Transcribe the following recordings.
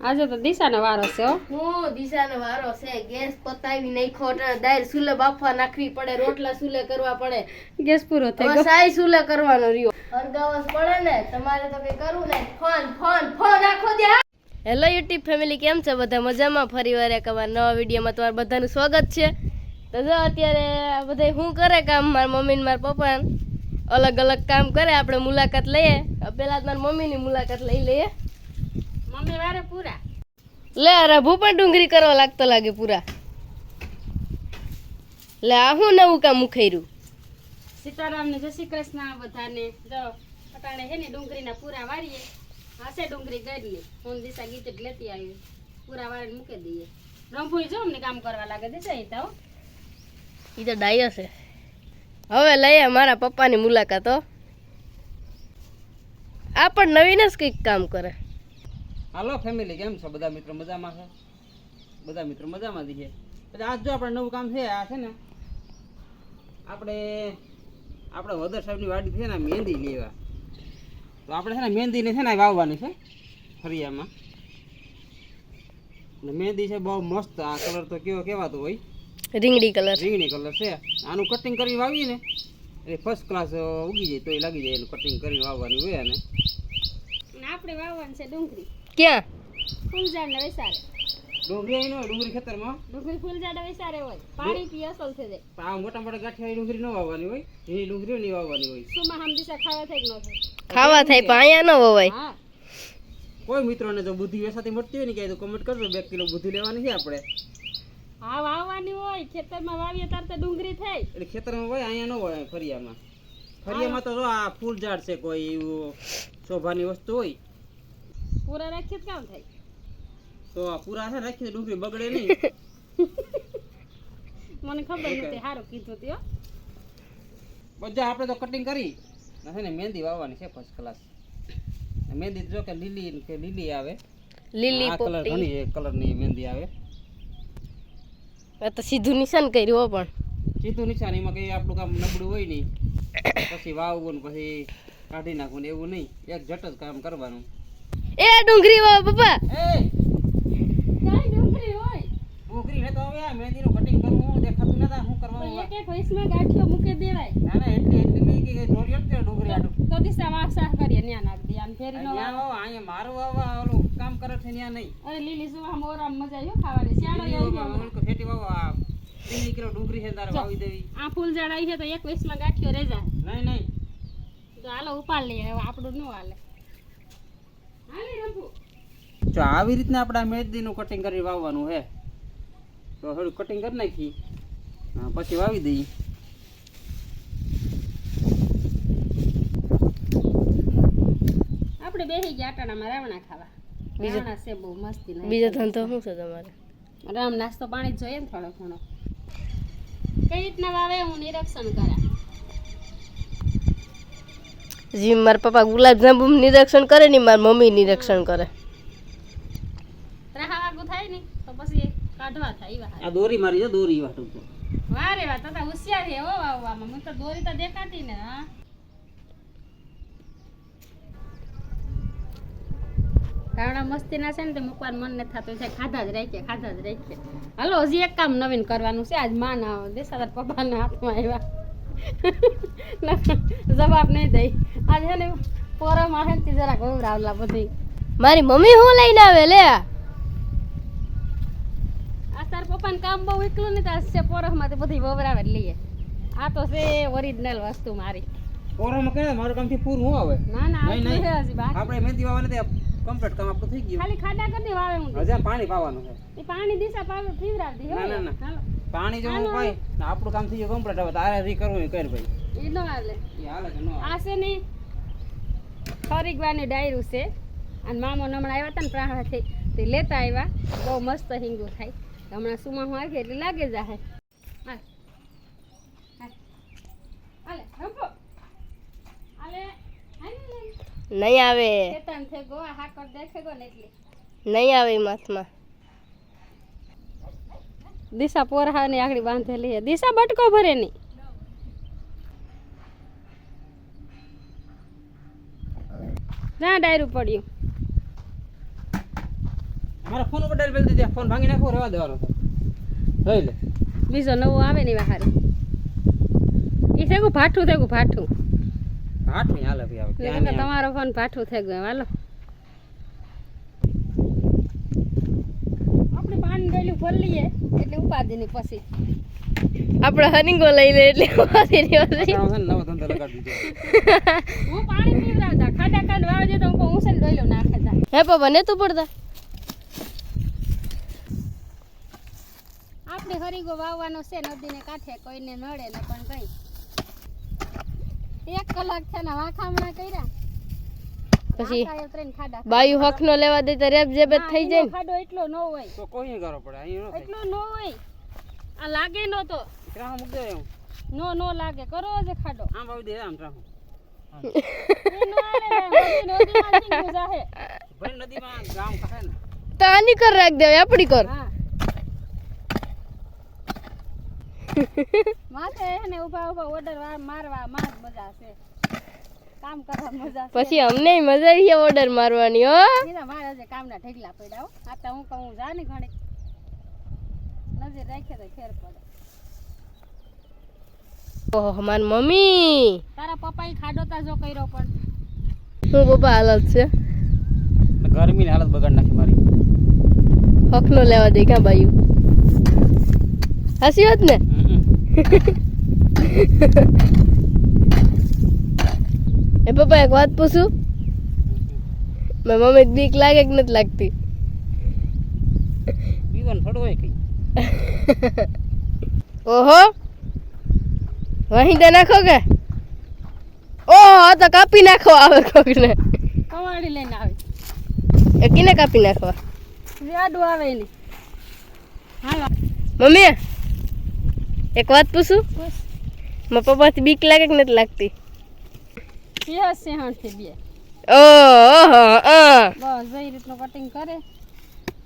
આજે તો દિશાનો વારો છે હું. દિશાનો વારો છે. ગેસ પતાવી નાખો દાળ સુલે બાફવા નાખવી પડે રોટલા સુલે કરવા પડે. ગેસ પૂરો થઈ ગયો. સાઈ સુલે કરવાનો રહ્યો. અરગાવસ પડે ને તમારે તો કઈ કરવું ને ફોન ફોન ફોન આખો દે હેલો યુટ્યુબ ફેમિલી કેમ છે બધા? મજામાં? ફરી વાર એક અમારા નવા વિડીયોમાં તમારું બધાનું સ્વાગત છે. તો જો અત્યારે બધા શું કરે કામ? મારા મમ્મી ને મારા પપ્પા અલગ અલગ કામ કરે. આપણે મુલાકાત લઈએ. પેલા મારા મમ્મીની મુલાકાત લઈ લઈએ. મમ્મી વારે પૂરા. લે રભુ પણ ડુંગળી કરવા લાગતો લાગે પૂરા. લે આ હું નવું કામ ઉખેર્યું? સીતારામ ને જય શ્રી કૃષ્ણ બધાને. જો પટાણે હે ને ડુંગળીના પૂરા વારીએ. હશે ડુંગળી ગયેલી હું દિશા ગીત લેતી આવી પૂરા વાળી મૂકી દઈએ. રંભુ જો અમને કામ કરવા લાગે દિશા એ તો એ તો ડાયો છે. હવે લઈએ મારા પપ્પાની મુલાકાત હો. આ પણ નવીન જ કંઈક કામ કરે. હાલો ફેમિલી કેમ છો? બધા મિત્રો મજામાં છે? બધા મિત્રો મજામાં જ છે. પછી આજ જો આપણે નવું કામ છે આ છે ને આપણે આપણે વદર સાહેબની વાડી છે ને મહેંદી લેવા તો આપણે છે ને મહેંદીને છે ને વાવવાની છે ફરિયામાં. ને મહેંદી છે બહુ મસ્ત આ કલર તો કેવો કહેવાતો હોય. રીંગણી કલર રીંગણી કલર છે. આનું કટિંગ કરી વાવીએ ને એ ફર્સ્ટ ક્લાસ ઉગી જાય તો એ લાગી જાય એનું કટિંગ કરીને વાવવાની હોય ને અને આપણે વાવવાનું છે ડુંગળી. ક્યાં? ફૂલઝાડ ને વૈસારે ડુંગળી ન ડુંગળી ખેતરમાં? ડુંગળી ફૂલઝાડ વૈસારે હોય. પાણી પી અસલ થઈ જાય આ મોટા મોટા ગાંઠિયા ડુંગળી ન વાવવાની હોય. એ ડુંગળી નહીં વાવવાની હોય. સુમાં હમ દિશા ખાવા થાય ન થાય? ખાવા થાય પણ અહીંયા ન વવાય. હા. કોઈ મિત્રોને જો બુદ્ધિ વેસાથી મળતી હોય ને ક્યાંય તો કમેન્ટ કરજો. બે કિલો બુદ્ધિ લેવાની છે આપણે. હા વાવવાની હોય. ખેતરમાં વાવીએ તાર તો ડુંગળી થાય. એટલે ખેતરમાં હોય અહીંયા ન હોય ફરિયામાં. ફરિયામાં તો આ ફૂલ ઝાડ છે કોઈ એવું શોભાની વસ્તુ હોય. પૂરા રાખીએ તો કામ થાય? તો આ પૂરા છે રાખીએ રાખી ડુંગળી બગડે નહીં. મને ખબર નથી સારું કીધું તે બધા આપણે તો કટિંગ કરી. છે ને મહેંદી વાવવાની છે ફર્સ્ટ ક્લાસ મહેંદી જો કે લીલી કે લીલી આવે. લીલી કલર ઘણી કલરની મહેંદી આવે. તો સીધું નિશાન કર્યું હો પણ. સીધું નિશાનીમાં કઈ આપણું કામ નબળું હોય નહીં. પછી વાવવું ને પછી કાઢી નાખવું ને એવું નહીં. એક જટ જ કામ કરવાનું. એ ડુંગળી વાવ પપ્પા. એ. કાંઈ હોય. ડુંગળી ને તો હવે આ મહેંદીનું કટિંગ કરવું હું દેખાતું નતા શું કરવાનું એક એક વયસમાં ગાંઠિયો મૂકે દેવાય. ના ના એટલી એટલી નહીં કે તો દિશા વાહ સાફ કરીએ ન્યા નાખ દે આમ ફેરી નો આવો, મારું વાવા ઓલું કામ કરે છે ત્યાં નહીં. અરે લીલી સુવા મોરામ મજા આવ્યો ખાવાની. શિયાળો આવ્યો વાવા, ફેટી વાવો આ કિલો ડુંગળી છે તારે વાવી દેવી. આ ફૂલ ઝાડ આવી છે તો એક વયસમાં ગાંઠિયો રહી જાય. નહીં નહીં. તો હાલો ઉપાડ લઈએ આપડું આપણું ન હાલે. જો આવી રીતના આપણે મેહદીનું કટિંગ કરી વાવવાનું હે તો થોડું કટિંગ કરી નાખી હા, પછી વાવી દઈએ. આપણે બેસી ગયા આટાણામાં રાવણા ખાવા. રાવણા છે બહુ મસ્તી બીજો ધંધો શું છે તમારે? રામ નાસ્તો પાણી જ જોઈએ ને થોડો ઘણો. કઈ રીતના વાવે? હું નિરીક્ષણ કરા જી મારા પપ્પા ગુલાબજાંબુ નિરીક્ષણ કરે ને મારી મમ્મી નિરીક્ષણ કરે. ત્રાહા થાય ને તો પછી કાઢવા થાય આ દોરી મારી છે દોરી વાટું તો. વારે વા તથા હોશિયાર છે હો વાવવામાં. મને તો દોરી તો દેખાતી ને હા. છે ને તે મૂકવાનું મન નથી થતું. છે ખાધા જ રાખીએ ખાધા જ રાખીએ હાલો હજી એક કામ નવીન કરવાનું છે. આજમાં ના દેસાદાર પપ્પાના હાથમાં આવ્યા. જવાબ નહીં દઈ. આજ છે ને પોરામાં છે ને જરાક વવરાવલા બધી. મારી મમ્મી હું લઈને આવે લે? આ આ તાર પપ્પાને કામ બહુ એકલું ને તાર છે પોરખમાં તે બધી વવરાવે લઈએ. આ તો છે ઓરિજિનલ વસ્તુ મારી. પોરામાં કહે મારું કામથી પૂરું આવે. ના ના નહીં, નહીં. છે હજી બાકી. આપણે મહેંદી વાવવાની તે કમ્પ્લીટ કામ આપણું થઈ ગયું. ખાલી ખાડા કરી દે વાવે હું પાણી પાવાનું છે. એ પાણી દિશા પાવે પીવરાવતી હો. ના, ના, ના. પાણી જો હું આપણું કામ થઈ ગયું કમ્પ્લીટ હવે તારે રી કરવું એ કર ભાઈ. એ નો હાલે એ હાલે છે નો આ છે ને ખરીગવાની ડાયરું છે. અને મામો હમણાં આવ્યા હતા ને પ્રાણાથી તે લેતા આવ્યા. બહુ મસ્ત હિંગુ થાય. હમણાં સુમા હું આવી એટલે લાગે જાહે. નહીં આવે. નહીં આવે માથમાં. દિશા પોરહાની આગળ બાંધેલી દિશા બટકો ભરે ની ના ડાયરું પડ્યું. મારા ફોન ઉપર ડાયલ દીધી. ફોન ભાંગી નાખો રહેવા દેવાનો હતો. જોઈ લે. બીજો નવો આવે ને વાહારે એ થેગું ભાઠું થેગું ભાઠું. ભાઠું હાલે ભાઈ આવે. તમારો ફોન ભાઠું થઈ ગયો હાલો. આપણે પાન ગયેલું ભરી એટલે ઉપાધિ ની પછી. આપણે હરિંગો લઈ લે એટલે ઉપાધિ ની છે. અટાણું છે ને નવો ધંધો લગાડી દીધો. હું પાણી વાવજે તો હું ઊંસે ડોલું નાખે તા. હે પપ્પા ને તું પડતા? આપણે હરીગો વાવવાનો છે નદીને કાંઠે કોઈને નડે ને પણ કઈ. એક કલાક છે ને વાખામણા કર્યા. પછી આખા એ ત્રણ ખાડા બાયુ હક નો લેવા દે તો રેપ જેબ થઈ જાય ખાડો એટલો ન હોય. તો કોઈ કરો પડે? અહીં એટલો ન હોય. આ લાગે નો તો ત્રાહો મૂકી દે એવું નો નો લાગે. કરો જ ખાડો. આમ આવી દે આમ ત્રાહો. એ નો હાલે ભાઈ, નદી- નદીમાં ઠીંગું જાહે. ભાઈ નદીમાં ગામ ખાય ને તો આની કર રાખ દે આપડી કર. હા. માથે એને ઊભા ઊભા ઓર્ડર મારવા માં મજા છે. કામ કરવા મજા પછી અમને મજા આવી ઓર્ડર મારવાની હો. મારા આજે કામના ઢગલા પડ્યા હો. આ તો હું કહું જા ને ઘણી. નજર રાખે તો ખેર પડે. ઓહો મારી મમ્મી. તારા પપ્પાએ ખાડો તા જો કર્યો પણ. હું પપ્પા હાલત છે? ગરમીની હાલત બગાડ નાખી મારી. હક નો લેવા દે ક્યાં બાયુ? હસી હોત ને? એ પપ્પા એક વાત પૂછું? મેં મમ્મી બીક લાગે કે નથી લાગતી? પીવાનું થોડું હોય કઈ. ઓહો. વહી દે નાખો કે? ઓ આ તો કાપી નાખો આવે કોકને. કવાડી લઈને આવે. એ કિને કાપી નાખવા? જે આવે ને મમ્મી એક વાત પૂછું? મારા પપ્પાથી બીક લાગે કે નથી લાગતી? સિંહ સિંહણથી બે. ઓહો બસ જઈ રીતનું કટિંગ કરે.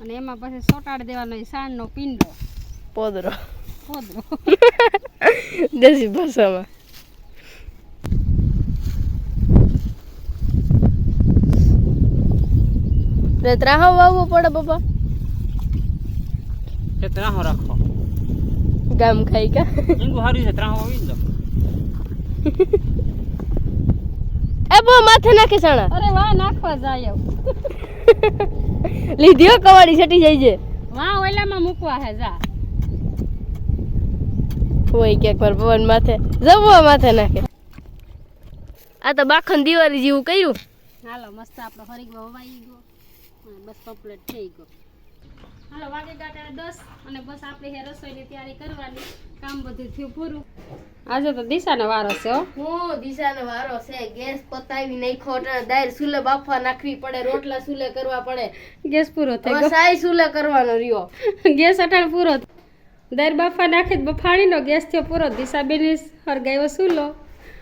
અને એમાં પછી સોટાડી દેવાનો સાણનો પિંડો. પોદરો. દેશી ભાષામાં ત્રાહો વાવવો પડે પપ્પા એ ત્રાહો રાખો ગામ ખાઈ કા ઈંગુ હારી છે ત્રાહો ને તો એ બો માથે નાખે સાણા અરે વાહ નાખવા જાય લીધ્યો કવાડી સટી જાય છે વાહ ઓલામાં મૂકવા હે જા હોય ક્યાંક પવન માથે જવું માથે નાખે. આ તો બાખન દિવાળી જેવું કર્યું. હાલો મસ્ત આપણો હરીગો વવાઈ ગયો. બસ કમ્પ્લીટ થઈ ગયો. હાલો વાગે ગાટા દસ અને બસ આપણે હે રસોઈની તૈયારી કરવાની. કામ બધું થયું પૂરું. આજે તો દિશાનો વારો છે હો. હું દિશાનો વારો છે. ગેસ પતાવી નાખ્યો એટલે દાળ સુલે બાફવા નાખવી પડે રોટલા સુલે કરવા પડે. ગેસ પૂરો થઈ ગયો. સાઈ સુલે કરવાનો રહ્યો. ગેસ અટાણ પૂરો દર બાફા નાખી બફાણીનો ગેસ થયો પૂરો. દિશાબેન હરગાયો સુલો.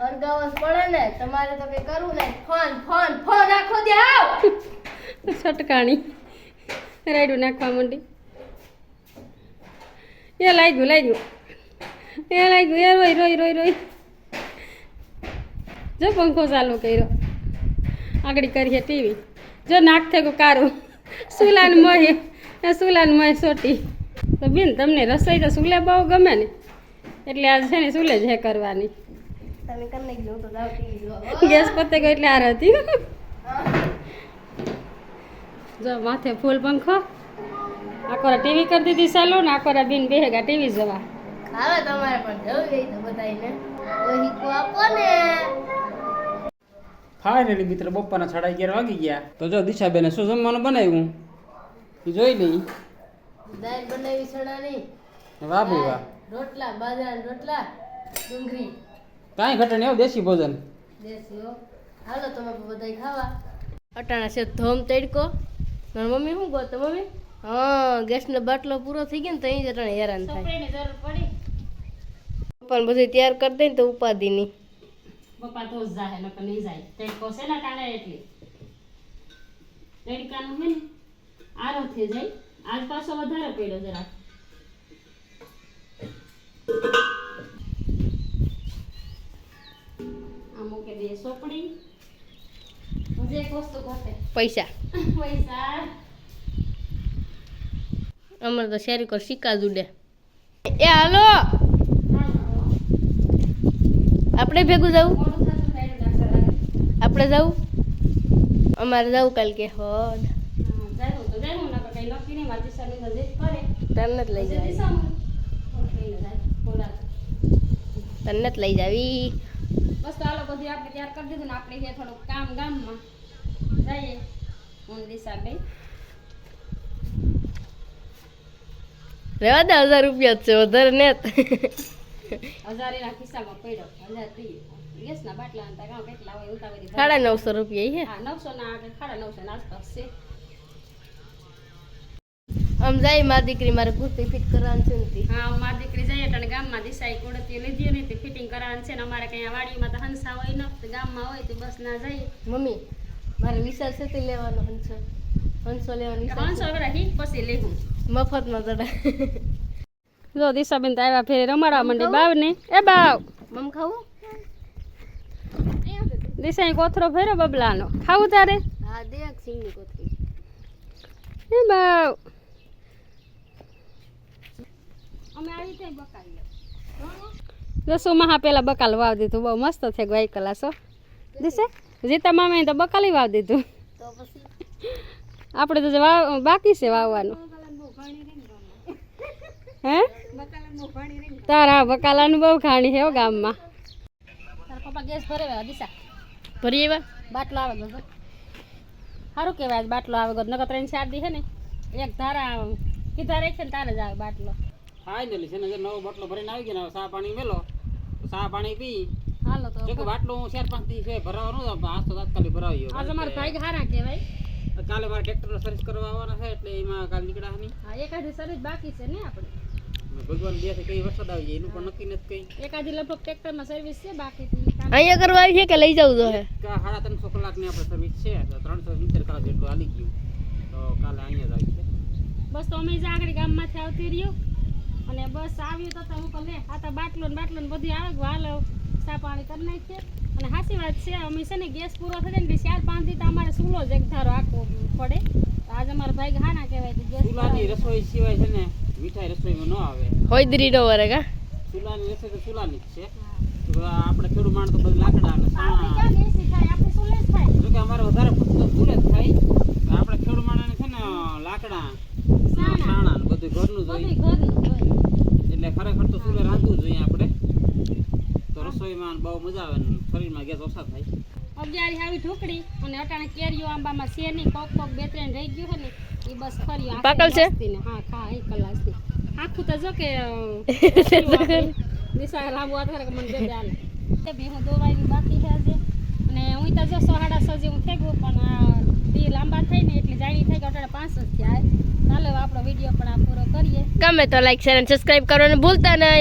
હરગાવસ પડે ને. તમારે તો કઈ કરવું ને ફોન ફોન ફોન આખો દે આવ! છટકાણી. રાયડું નાખવા માંડી. એ લાગ્યું લાગ્યું. એ લાગ્યું એ રોઈ રોઈ રોઈ રોઈ. જો પંખો ચાલુ કર્યો. આગળ કરીએ ટીવી. જો નાખ થઈ ગયું કારું. સુલાન મહે એ સુલાન મહે સોટી. તો બેન તમને રસોઈ તો સુલે બહુ ગમે ને. એટલે આ છે ને સુલે જ હે કરવાની. ગેસ પતે ગયો એટલે આ હતી. જો માથે ફૂલ પંખો. આકોરા ટીવી કરી દીધી ચાલો ને આકોરા બેન બેહેગા ટીવી જવા. હવે તમારે પણ જવું તો બધાને ઓહી આપો ને. ફાઇનલી મિત્ર બપોરના સાડા અગિયાર વાગી ગયા. તો જો દિશાબેને શું જમવાનું બનાવ્યું? જોઈ લઈ. દાળ બનાવી સણાની વાહ ભાઈ વાહ. રોટલા બાજરાના રોટલા ડુંગળી. કાંઈ ઘટણ એવું દેશી ભોજન. દેશી હો. હાલો તમે બધાય ખાવા. અટાણા છે ધોમ તડકો. મારી મમ્મી શું ગોતો મમ્મી? હા ગેસનો બાટલો પૂરો થઈ ગયો ને તો અહીં જ અટાણે હેરાન થાય. પણ બધું તૈયાર કરી દે ને તો ઉપાધિ નહીં પપ્પા તો જ જાહે નકર નહીં જાય. તડકો છે ને ટાણે એટલે. તડકાનું હોય ને આરો થઈ જાય. આજ પાછો વધારે પડ્યો જરા આ મૂકી દે સોપડી. હજી એક વસ્તુ ઘટે પૈસા. પૈસા. અમારે તો શેરી કર સિક્કા ઉડે એ હાલો. આપણે ભેગું જવું આપણે જવું અમારે જવું કાલ કે હોદ. તને જ લઈ જાવી તને જ લઈ જાવી બસ તો આલો બધું આપણે તૈયાર કરી દીધું ને આપણે અહીંયા થોડુંક કામ ગામમાં જઈએ હું દિશા રેવા દે હજાર રૂપિયા જ છે વધારે ને હજાર એના ખિસ્સામાં પડ્યો હજાર દઈએ ગેસના બાટલા કેટલા હોય ઉતાવળી સાડા નવસો રૂપિયા હે હા નવસો ના આગળ સાડા નવસો ના આસપાસ છે આમ જાય મારી દીકરી મારે કુર્તી ફિટ કરવાની છે નથી હા મારી દીકરી જઈએ એટલે ગામમાં દિશાઈ કુડતી લીધી ને તે ફિટિંગ કરવાની છે ને અમારે કઈ વાડીમાં તો હંસા હોય ન તો ગામમાં હોય તો બસ ના જઈએ મમ્મી મારે નિશાળ છે તે લેવાનો હંસો? હંસો લેવાનો હંસો પાંચસો છે. પછી લેવું. મફતમાં જડા જો દિશાબેન તો આવ્યા ફેરે રમાડવા માંડી બાવ ને એ બાવ. મમ ખાવું? દિશાએ કોથરો ફેરો બબલાનો. ખાવું તારે? હા દેખ સિંગની કોથળી. એ બાવ. અમે આવી દસો મહા પેલા બકાલ વાવ દીધું. બહુ મસ્ત થઈ ગઈ કલાસો દિશે જીતા મામે તો બકાલી વાવ દીધું. તો આપણે તો જે વાવ બાકી છે વાવવાનું. હે? તારા બકાલાનું બહુ ખાણી છે હો ગામમાં. પપ્પા ગેસ ભરે દિશા? ભરી એવા? બાટલો આવે ગયો સારું કહેવાય આજ બાટલો આવે ગયો નકર ત્રણ ચાર દી છે ને એક ધારા કીધા રાખે ને તારે જ આવે બાટલો. ફાઇનલી છે ને જે નવો બાટલો ભરીને આવી ગયો ને હવે ચા પાણી મેલો તો ચા પાણી પી. હાલો તો જો કે બાટલો હું ચાર પાંચ દિવસે છે ભરાવાનો આજ તો તાત્કાલિક ભરાવી ગયો આજ અમારા ભાઈ હારા કહેવાય. કાલે મારે ટ્રેક્ટર સર્વિસ કરવા આવવાના છે એટલે એમાં કાલ નીકળ્યા નહીં. હા એકાદી સર્વિસ બાકી છે ને આપણે ભગવાન દે છે કઈ વરસાદ આવી જાય એનું પણ નક્કી નથી કઈ. એકાદી લગભગ ટ્રેક્ટરમાં સર્વિસ છે બાકી થી અહીંયા કરવા આવી છે કે લઈ જવું તો હે? કા સાડા ત્રણસો કલાકની આપણે સર્વિસ છે તો ત્રણસો સિત્તેર કલાક જેટલું હાલી ગયું. તો કાલે અહીંયા જ આવી છે. બસ તો અમે જ આગળ ગામમાંથી આવતી રહ્યો. અને બસ આવ્યું તો તો હું કહું લે આ તો બાટલો ને બાટલો ને બધી આવે વાલ સા ચા પાણી કરી નાખીએ. અને સાચી વાત છે અમે છે ને ગેસ પૂરો થઈ જાય ને ચાર પાંચ દી તો અમારે ચૂલો જ એક ધારો આખવો પડે. તો આજે અમારા ભાઈ હાના કહેવાય તો ગેસ ચૂલાની રસોઈ સિવાય છે ને મીઠાઈ રસોઈમાં ન આવે. હોય દરી નો વરે કા? ચૂલાની રસોઈ તો ચૂલાની જ છે. આપણે ખેડૂત માણસ તો બધું લાકડા અને આપણે સાણા. ક્યાં ગેસી થાય? આપણે ચૂલે જ થાય? કે અમારે વધારે પૂરતું ચૂલે જ થાય. તો આપણે ખેડૂત માણસને છે ને લાકડા સાણા. ને બધું ઘરનું જોઈએ ઘરનું એટલે ખરેખર તો ચૂલે રાંધવું જોઈએ આપણે. તો રસોઈમાં બહુ મજા આવે ને શરીરમાં ગેસ ઓછા થાય. અગિયારી આવી ઢોકળી અને અટાણે કેરીઓ આંબામાં છે નહીં કોક કોક બે ત્રણ રહી ગયું હોય ને એ બસ ફરી પાકલ છે? હા ખા એક કલાકથી આખું તો જો કે દિશા લાંબુ આધાર કે મને દે હાલે તે બી હું દોવાઈ બાકી છે આજે. અને હું તો જો સો સાડા સો જેવું થઈ ગયું પણ આ દી લાંબા થઈ ને એટલે જાણી થઈ કે અટાણે પાંચ જ થયા ચાલો આપણો વીડિયો પણ આ પૂરો કરીએ. ગમે તો લાઈક શેર અને સબસ્ક્રાઇબ કરવાનું ભૂલતા નહીં.